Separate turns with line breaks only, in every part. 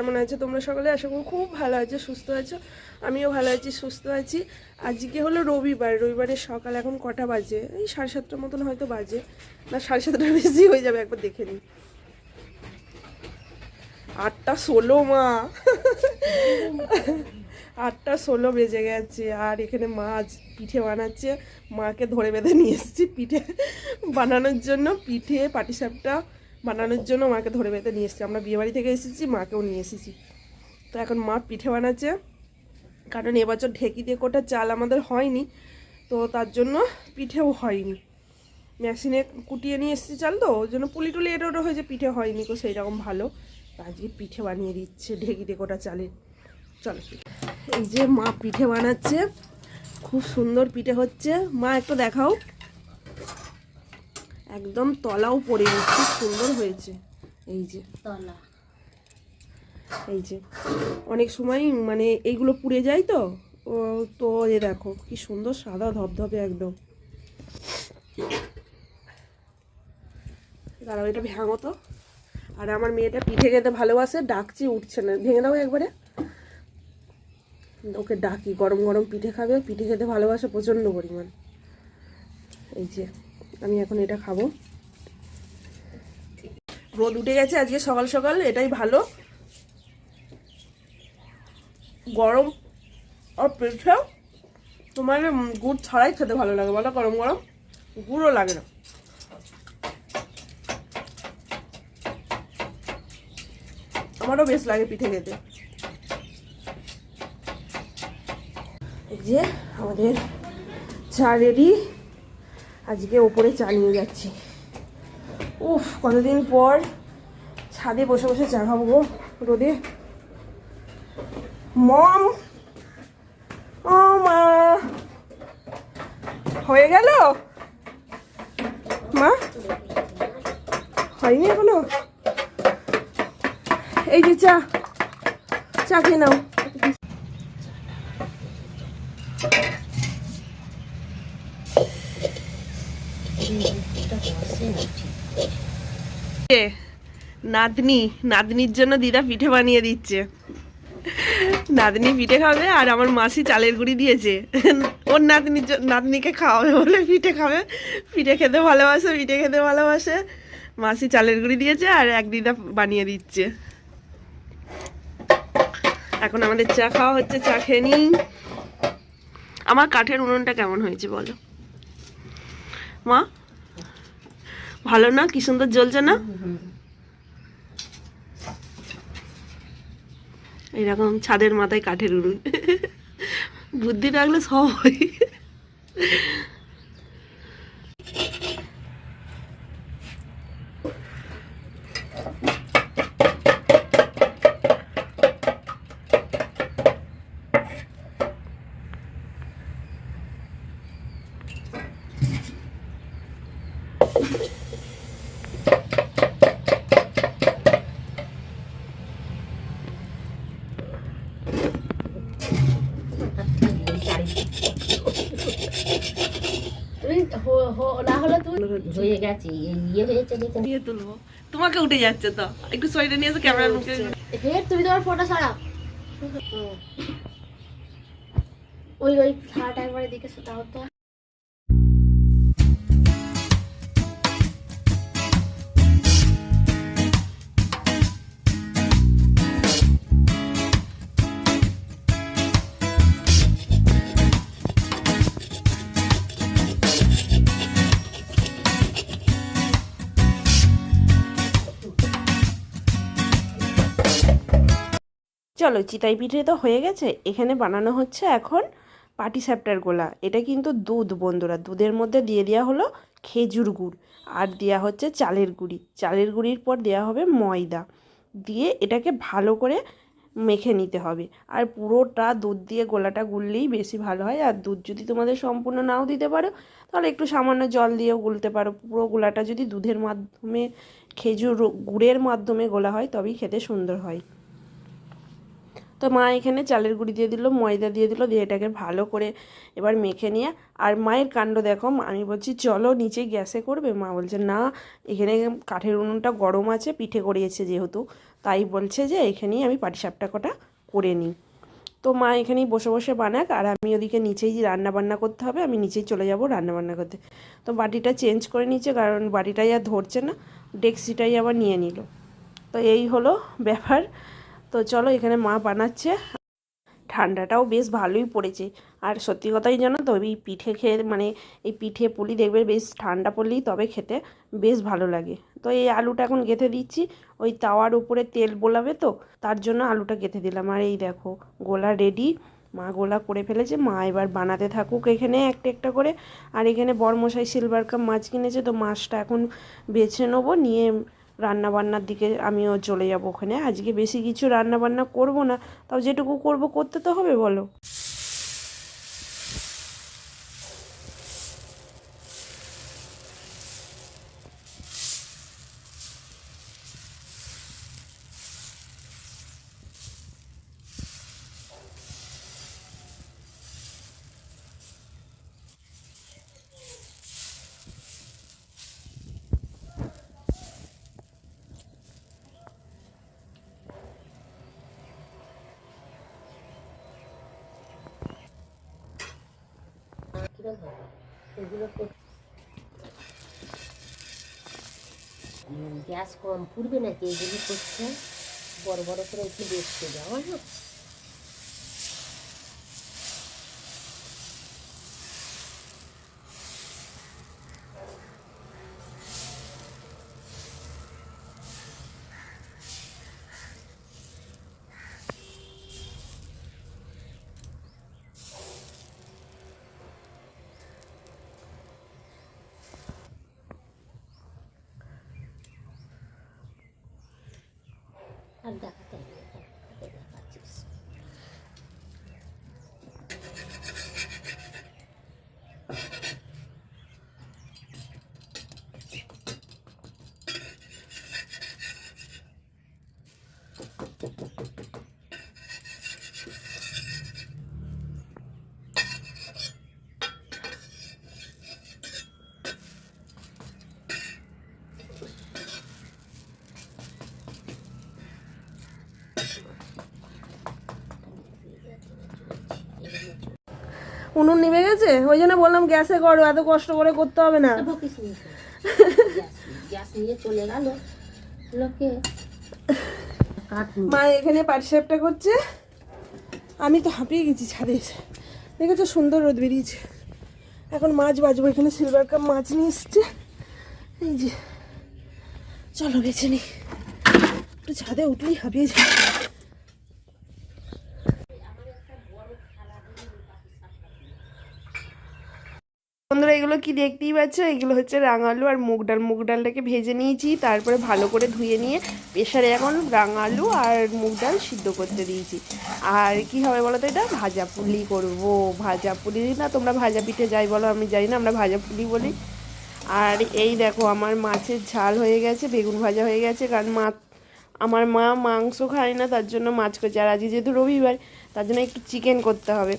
কেমন আছো? তোমরা সকলে আশা করি খুব ভালো আছো, সুস্থ আছো। আমিও ভালো আছি, সুস্থ আছি। আজকে হলো রবিবার, রবিবারের সকাল এখন কটা বাজে? এই সাড়ে সাতটার মতন হয়তো বাজে। না, সাড়ে সাতটার বেশি হয়ে যাবে, একবার দেখে নিই। আটটা ষোলো, মা। আটটা ষোলো বেজে গেছে, আর এখানে মাছ পিঠে বানাচ্ছে। মাকে ধরে বেঁধে নিয়ে এসেছি পিঠে বানানোর জন্য। পিঠে, পাটিসাপটা বানানোর জন্য মাকে ধরে বেঁধে নিয়ে এসেছি। আমরা বিয়েবাড়ি থেকে এসেছি, মাকেও নিয়ে এসেছি। তো এখন মা পিঠে বানাচ্ছে, কারণ এবছর ঢেকি দিয়ে কোটা চাল আমাদের হয়নি, তো তার জন্য পিঠেও হয়নি। মেশিনে কুটিয়ে নিয়ে এসেছি চাল তো ওই জন্য পুলি টুলি এটা ওটা হয়েছে, পিঠে হয়নি তো সেই রকম ভালো আজকে পিঠে বানিয়ে দিচ্ছে ঢেকি দিয়ে কোটা চালের চলো। এই যে মা পিঠে বানাচ্ছে, খুব সুন্দর পিঠে হচ্ছে। মা একটু দেখাও। একদম তলাও পড়ে খুব সুন্দর হয়েছে। এই যে।
তলা।
এই যে। অনেক সময় মানে এইগুলো পুড়ে যায় তো ও তো এ দেখো কি সুন্দর সাদা ধবধবে একদম। দাঁড়াও এটা ভাঙো তো। আর আমার মেয়েটা পিঠে খেতে ভালোবাসে ডাকছি উঠছে না। ভেঙে দাও একবারে। ওকে ডাকি গরম গরম পিঠে খাবে পিঠে খেতে ভালোবাসে প্রচণ্ড পরিমাণ। এই যে। আমি এখন এটা খাব। রোদ উঠে গেছে আজকে সকাল সকাল, এটাই ভালো। গরম আর তোমার গুড় ছাড়াই খেতে ভালো লাগে, বলো গরম গরম? গুড়ও লাগে না। আমারও বেশ লাগে পিঠে খেতে। যে আমাদের চা রেডি আজকে ওপরে চা নিয়ে যাচ্ছি। উফ, কতদিন পর ছাদে বসে বসে চা খাব গো রোদে। মম, ও মা। হয়ে গেল? মা? হয়নি এখনও? এই যে চা চা খেয়ে নাও এ, নাতনি, নাতনির জন্য দিদা পিঠে বানিয়ে দিচ্ছে। নাতনি পিঠে খাবে আর আমার মাসি চালের গুঁড়ি দিয়েছে। ওর নাতনির নাতনিকে খাওয়াবে বলে পিঠে খাবে। পিঠে খেতে ভালোবাসে, পিঠে খেতে ভালোবাসে। মাসি চালের গুঁড়ি দিয়েছে আর এক দিদা বানিয়ে দিচ্ছে। এখন আমাদের চা খাওয়া হচ্ছে, চা খেয়ে নিই। আমার কাঠের উনুনটা কেমন হয়েছে বলো? মা? ভালো না? কি সুন্দর জ্বলছে না? এরকম ছাদের মাথায় কাঠের উড়ুন বুদ্ধি রাখলে সব হয়
তুমি হো- হো- না হয়ে গেছে ইয়ে হয়েছে
দিয়ে তুলবো। তোমাকে উঠে যাচ্ছে তো। একটু সোয়েটার নিয়ে এসে ক্যামেরার মুখে।
হে তুমি তোমার ফটো সারাও ওই ওই সারাটা একবারে দিকে সেটা হতো
চলো, চিতাই পিঠে তো হয়ে গেছে। এখানে বানানো হচ্ছে এখন পাটিসাপটার গোলা। এটা কিন্তু দুধ বন্ধুরা, দুধের মধ্যে দিয়ে দেওয়া হলো খেজুর গুড় আর দেওয়া হচ্ছে চালের গুঁড়ি। চালের গুঁড়ির পর দেওয়া হবে ময়দা। দিয়ে এটাকে ভালো করে মেখে নিতে হবে। আর পুরোটা দুধ দিয়ে গোলাটা গুললেই বেশি ভালো হয়। আর দুধ যদি তোমাদের সম্পূর্ণ নাও দিতে পারো, তাহলে একটু সামান্য জল দিয়েও গুলতে পারো। পুরো গোলাটা যদি দুধের মাধ্যমে, খেজুর গুড়ের মাধ্যমে গোলা হয়, তবেই খেতে সুন্দর হয়। তো মা এখানে চালের গুঁড়ি দিয়ে দিল, ময়দা দিয়ে দিল, দিয়ে এটাকে ভালো করে এবার মেখে নিয়ে, আর মায়ের কাণ্ড দেখো আমি বলছি, চলো নিচে গ্যাসে করবে? মা বলছে, না, এখানে কাঠের উনুনটা গরম আছে, পিঠে করিয়েছে যেহেতু, তাই বলছে যে এখানেই আমি পাটিসাপটা কটা করে নিই। তো মা এখানেই বসে বসে বানাক, আর আমি ওদিকে নিচেই রান্না বান্না করতে হবে, আমি নিচেই চলে যাব রান্না বান্না করতে। তো বাটিটা চেঞ্জ করে নিচ্ছে কারণ বাটিটাই আর ধরছে না, ডেক্সিটাই আবার নিয়ে নিল। তো এই হলো ব্যাপার। তো চলো এখানে মা বানাচ্ছে। ঠান্ডাটাও বেশ ভালোই পড়েছে। আর সত্যি কথাই জানো তো, এই পিঠে খেয়ে মানে এই পিঠে পুলি দেখবে বেশ ঠান্ডা পড়লেই তবে খেতে বেশ ভালো লাগে। তো এই আলুটা এখন গেঁথে দিচ্ছি। ওই তাওয়ার উপরে তেল বোলাবে তো, তার জন্য আলুটা গেঁথে দিলাম। আর এই দেখো, গোলা রেডি। মা গোলা করে ফেলেছে। মা এবার বানাতে থাকুক এখানে একটা একটা করে। আর এখানে বরমশাই সিলভার কাপ মাছ কিনেছে, তো মাছটা এখন বেছে নেব। নিয়ে রান্না বান্নার দিকে আমিও চলে যাব ওখানে। আজকে বেশি কিছু রান্না বান্না করব না, তাও যেটুকু করব করতে তো হবে, বলো।
কিরম হবে উম, গ্যাস কম পুড়বে নাকি? এগুলো করছে। বড় বড় করে একটু দেখতে যাওয়া না আর দেখাতে হবে না, দেখাতে দেখাচ্ছিস
উনুন নিভে গেছে? ওই জন্য বললাম গ্যাসে করো এত কষ্ট করে করতে হবে না।
গ্যাস গ্যাস নিয়ে চলে গেল। লোকে
মা এখানে পাটিসাপটা করছে। আমি তো হাঁপিয়ে গেছি ছাদে এসে। দেখেছ সুন্দর রোদ বেরিয়েছে। এখন মাছ বাজবো এখানে সিলভার কাপ মাছ নিয়ে এসছে। এই যে চলো বেছে নি। একটু ছাদে উঠলেই হাঁপিয়ে বন্ধুরা, এগুলো কি দেখতেই পাচ্ছ? এগুলো হচ্ছে রাঙালু আর মুগ ডাল। মুগ ডালটাকে ভেজে নিয়েছি, তারপরে ভালো করে ধুয়ে নিয়ে প্রেশারে এখন রাঙালু আর মুগ ডাল সিদ্ধ করতে দিয়েছি। আর কি হবে বলো তো এটা? ভাজা পুলি করব। ভাজা পুলি না, তোমরা ভাজা পিঠে যাই বলো, আমি জানি না, আমরা ভাজা পুলি বলি। আর এই দেখো, আমার মাছের ঝাল হয়ে গেছে, বেগুন ভাজা হয়ে গেছে, কারণ মা, আমার মা মাংস খায় না, তার জন্য মাছ করছে আর আজকে যেহেতু রবিবার, তার জন্য একটু চিকেন করতে হবে।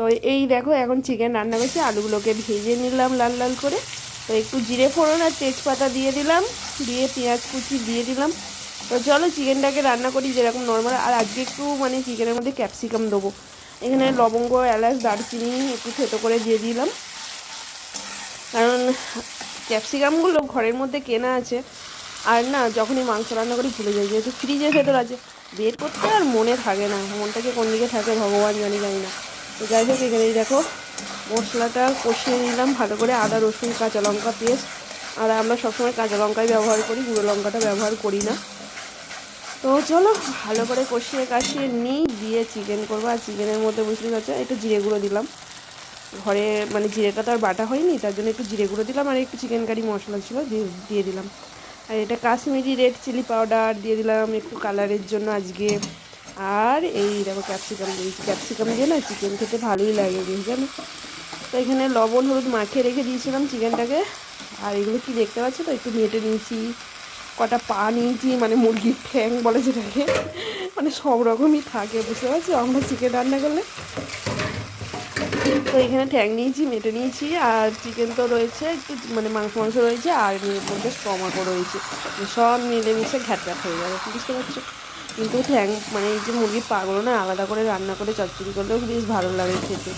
তো এই দেখো, এখন চিকেন রান্না করছি। আলুগুলোকে ভেজে নিলাম লাল লাল করে। তো একটু জিরে ফোড়ন আর তেজপাতা দিয়ে দিলাম, দিয়ে পেঁয়াজ কুচি দিয়ে দিলাম। তো চলো চিকেনটাকে রান্না করি যেরকম নর্মাল আর আজকে একটু মানে চিকেনের মধ্যে ক্যাপসিকাম দেবো। এখানে লবঙ্গ, এলাচ, দারচিনি একটু থেতো করে দিয়ে দিলাম। কারণ ক্যাপসিকামগুলো ঘরের মধ্যে কেনা আছে। আর না, যখনই মাংস রান্না করি ভুলে যাই। যেহেতু ফ্রিজের ভেতর আছে, বের করতে আর মনে থাকে না। মনটাকে কোন দিকে থাকে ভগবান জানি জানি না। তো যাই হোক, এখানে দেখো, মশলাটা কষিয়ে নিলাম ভালো করে, আদা, রসুন, কাঁচা লঙ্কা পেস্ট আর আমরা সবসময় কাঁচা লঙ্কাই ব্যবহার করি, গুঁড়ো লঙ্কাটা ব্যবহার করি না। তো চলো, ভালো করে কষিয়ে কাশিয়ে নিই, দিয়ে চিকেন করব। আর চিকেনের মধ্যে বুঝতে পারছ, একটু জিরে গুঁড়ো দিলাম। ঘরে মানে জিরেটা তো আর বাটা হয়নি, তার জন্য একটু জিরে গুঁড়ো দিলাম, আর একটু চিকেন কারি মশলা ছিল দিয়ে দিলাম। আর এটা কাশ্মীরি রেড চিলি পাউডার দিয়ে দিলাম, একটু কালারের জন্য আজকে। আর এই দেখো ক্যাপসিকাম দিয়েছি ক্যাপসিকাম দিয়ে না চিকেন খেতে ভালোই লাগে বেশ তো এখানে লবণ, হলুদ মাখিয়ে রেখে দিয়েছিলাম চিকেনটাকে আর এগুলো কি দেখতে পাচ্ছ তো? একটু মেটে নিয়েছি, কটা পা নিয়েছি মানে মুরগির ঠ্যাং বলে যেটাকে। মানে সব রকমই থাকে, বুঝতে পারছ? আমরা চিকেন রান্না করলে। তো এখানে ঠ্যাং নিয়েছি, মেটে নিয়েছি, আর চিকেন তো রয়েছে, একটু মানে মাংস মাংস রয়েছে, আর মধ্যে টমাটো রয়েছে। সব মিলেমিশে ঘ্যাট ঘ্যাট হয়ে যাবে বুঝতে পারছ? কিন্তু ঠ্যাং মানে এই যে মুরগির পাগুলো না আলাদা করে রান্না করে চচ্চড়ি করলেও বেশ ভালো লাগে খেতে।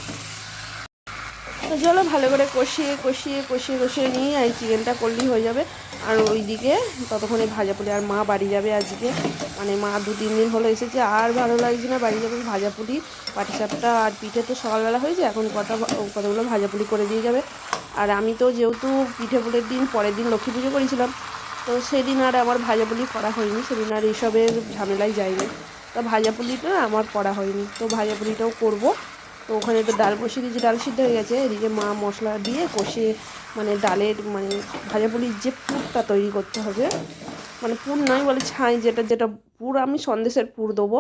তো চলো ভালো করে কষিয়ে কষিয়ে কষিয়ে কষিয়ে নিয়ে আর চিকেনটা করলেই হয়ে যাবে। আর ওইদিকে ততক্ষণে ভাজা পুলি, আর মা বাড়ি যাবে আজকে। মানে মা দু, তিন দিন হলো এসেছে, আর ভালো লাগছে না বাড়ি যাবে ভাজা পুলি পাটিসাপটা আর পিঠে তো সকালবেলা হয়েছে, এখন কটা কতগুলো ভাজা পুলি করে দিয়ে যাবে। আর আমি তো যেহেতু পিঠে পুলের দিন, পরের দিন লক্ষ্মী পুজো করেছিলাম তো সেদিন আর আমার ভাজা পুলি করা হয়নি, সেদিন আর এইসবের ঝামেলায় যায়নি তো ভাজা পুলিটা আমার করা হয়নি, তো ভাজা পুলিটাও করব। তো ওখানে তো ডাল বসিয়ে দিয়েছি, ডাল সিদ্ধ হয়ে গেছে, এদিকে মা মশলা দিয়ে কষিয়ে মানে ডালের মানে ভাজা পুলির যে পুরটা তৈরি করতে হবে মানে পুর নয় বলে ছাই যেটা যেটা পুর, আমি সন্দেশের পুর দেবো,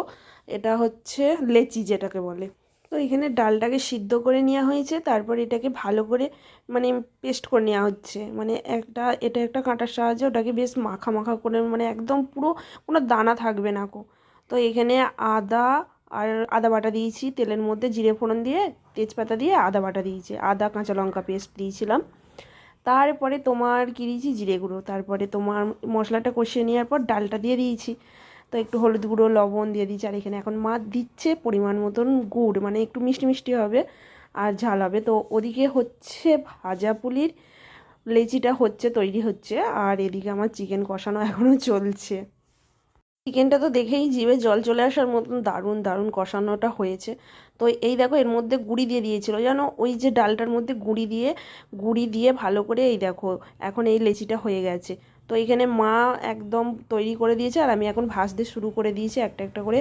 এটা হচ্ছে লেচি যেটাকে বলে। তো এখানে ডালটাকে সিদ্ধ করে নেওয়া হয়েছে, তারপর এটাকে ভালো করে মানে পেস্ট করে নেওয়া হচ্ছে। মানে একটা, এটা একটা কাঁটার সাহায্যে ওটাকে বেশ মাখা মাখা করে মানে একদম পুরো কোনো দানা থাকবে না কো। তো এখানে আদা আর আদা বাটা দিয়েছি, তেলের মধ্যে জিরে ফোড়ন দিয়ে, তেজপাতা দিয়ে আদা বাটা দিয়েছি, আদা, কাঁচা লঙ্কা পেস্ট দিয়েছিলাম। তারপরে তোমার কী দিয়েছি? জিরে গুঁড়ো। তারপরে তোমার মশলাটা কষিয়ে নেওয়ার পর ডালটা দিয়ে দিয়েছি। তো একটু হলুদ গুঁড়ো, লবণ দিয়ে দিয়েছি আর এখানে এখন মা দিচ্ছে পরিমাণ মতন গুড় মানে একটু মিষ্টি মিষ্টি হবে আর ঝাল হবে। তো ওদিকে হচ্ছে ভাজা পুলির লেচিটা হচ্ছে, তৈরি হচ্ছে। আর এদিকে আমার চিকেন কষানো এখনও চলছে। চিকেনটা তো দেখেই জিভে জল চলে আসার মতন দারুণ দারুণ কষানোটা হয়েছে। তো এই দেখো, এর মধ্যে গুঁড়ি দিয়ে দিয়েছিল। যেন ওই যে ডালটার মধ্যে গুঁড়ি দিয়ে গুঁড়ি দিয়ে ভালো করে এই দেখো, এখন এই লেচিটা হয়ে গেছে। তো এইখানে মা একদম তৈরি করে দিয়েছে আর আমি এখন ভাজতে শুরু করে দিয়েছি একটা একটা করে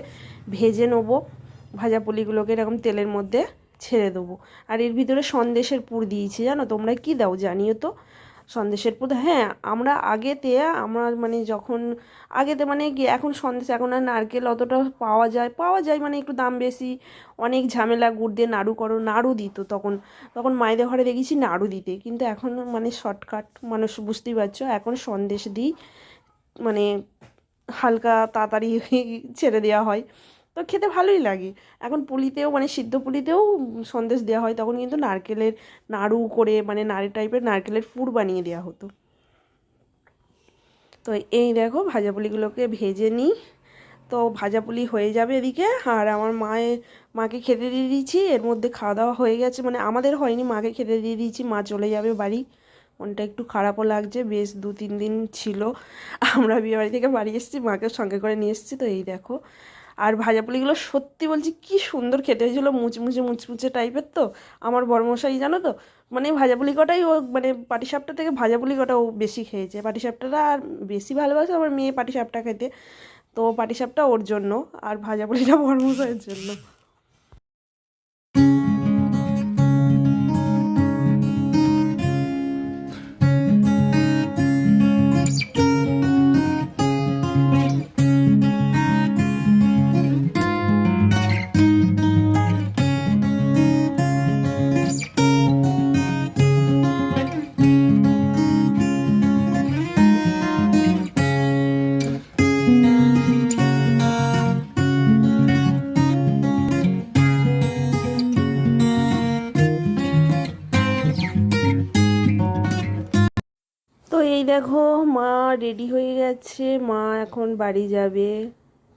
ভেজে নেব। ভাজা পুলিগুলোকে এরকম তেলের মধ্যে ছেড়ে দেবো। আর এর ভিতরে সন্দেশের পুর দিয়েছি জানো? তোমরা কি দাও জানিও তো? সন্দেশের পুর হ্যাঁ আমরা আগেতে, আমার মানে যখন, আগেতে মানে এখন সন্দেশ, এখন আর নারকেল অতটা পাওয়া যায় পাওয়া যায় মানে একটু দাম বেশি, অনেক ঝামেলা, গুড় দিয়ে নাড়ু করো, নাড়ু দিত তখন তখন মায়েদের ঘরে দেখেছি নাড়ু দিতে, কিন্তু এখন মানে শর্টকাট, মানুষ বুঝতেই পারছ, এখন সন্দেশ দিই মানে হালকা তাড়াতাড়ি ছেড়ে দেওয়া হয়। তো খেতে ভালোই লাগে। এখন পুলিতেও মানে সিদ্ধ পুলিতেও সন্দেশ দেওয়া হয়, তখন কিন্তু নারকেলের নাড়ু করে মানে নাড়ি টাইপের নারকেলের পুর বানিয়ে দেওয়া হতো। তো এই দেখো, ভাজা পুলিগুলোকে ভেজে নিই তো ভাজা পুলি হয়ে যাবে এদিকে, আর আমার মায়ের মাকে খেতে দিয়ে দিয়েছি, এর মধ্যে খাওয়া দাওয়া হয়ে গেছে মানে আমাদের হয়নি, মাকে খেতে দিয়ে দিয়েছি, মা চলে যাবে বাড়ি। মনটা একটু খারাপও লাগছে, বেশ দু তিন দিন ছিল। আমরা বিয়েবাড়ি থেকে বাড়ি এসেছি, মাকে সঙ্গে করে নিয়ে এসেছি, তো এই দেখো আর ভাজা পুলিগুলো সত্যি বলছি, কি সুন্দর খেতে হয়েছিল, মুচমুচে মুচমুচে টাইপের তো। আমার বড়মশাই জানো তো মানে ভাজা পুলি কটাই ও মানে পাটিসাপটা থেকে ভাজা পুলি কটা ও বেশি খেয়েছে। পাটিসাপটাটা আর বেশি ভালোবাসে আমার মেয়ে পাটিসাপটা খেতে। তো পাটিসাপটা ওর জন্য আর ভাজা পুলিটা বড়মশাইয়ের জন্য। রেডি হয়ে গেছে। মা এখন বাড়ি যাবে।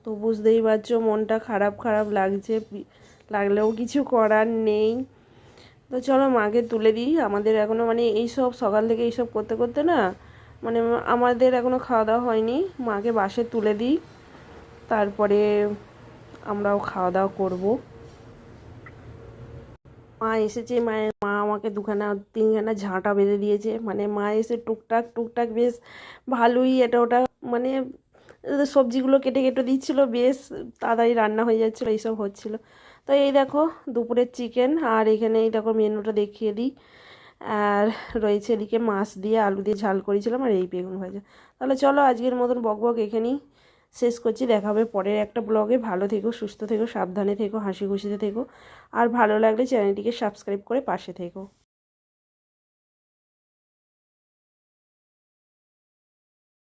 তো বুঝতেই পারছ, মনটা খারাপ খারাপ লাগছে। লাগলেও কিছু করার নেই। তো চলো মাকে তুলে দিই। আমাদের এখনও মানে এইসব সকাল থেকে এইসব করতে করতে না মানে আমাদের এখনও খাওয়া দাওয়া হয়নি। মাকে বাসে তুলে দিই। তারপরে আমরাও খাওয়া দাওয়া করব। মা এসেছে মায়ের মা আমাকে দুখানা, তিনখানা ঝাঁটা বেঁধে দিয়েছে। মানে মা এসে টুকটাক টুকটাক বেশ ভালোই এটা ওটা মানে সবজিগুলো কেটে কেটে দিচ্ছিল, বেশ তাড়াতাড়ি রান্না হয়ে যাচ্ছিল, এইসব হচ্ছিল। তো এই দেখো, দুপুরের চিকেন, আর এখানে এই দেখো মেনুটা দেখিয়ে দিই। আর রয়েছে এদিকে মাছ দিয়ে আলু দিয়ে ঝাল করেছিলাম, আর এই বেগুন ভাজা। তাহলে চলো আজকের মতন বক বক এখানেই। শেষ করছি, দেখা হবে পরের একটা ব্লগে। ভালো থেকো, সুস্থ থেকো, সাবধানে থেকো, হাসি খুশিতে থেকো। আর ভালো লাগলে চ্যানেলটিকে সাবস্ক্রাইব করে পাশে থেকো।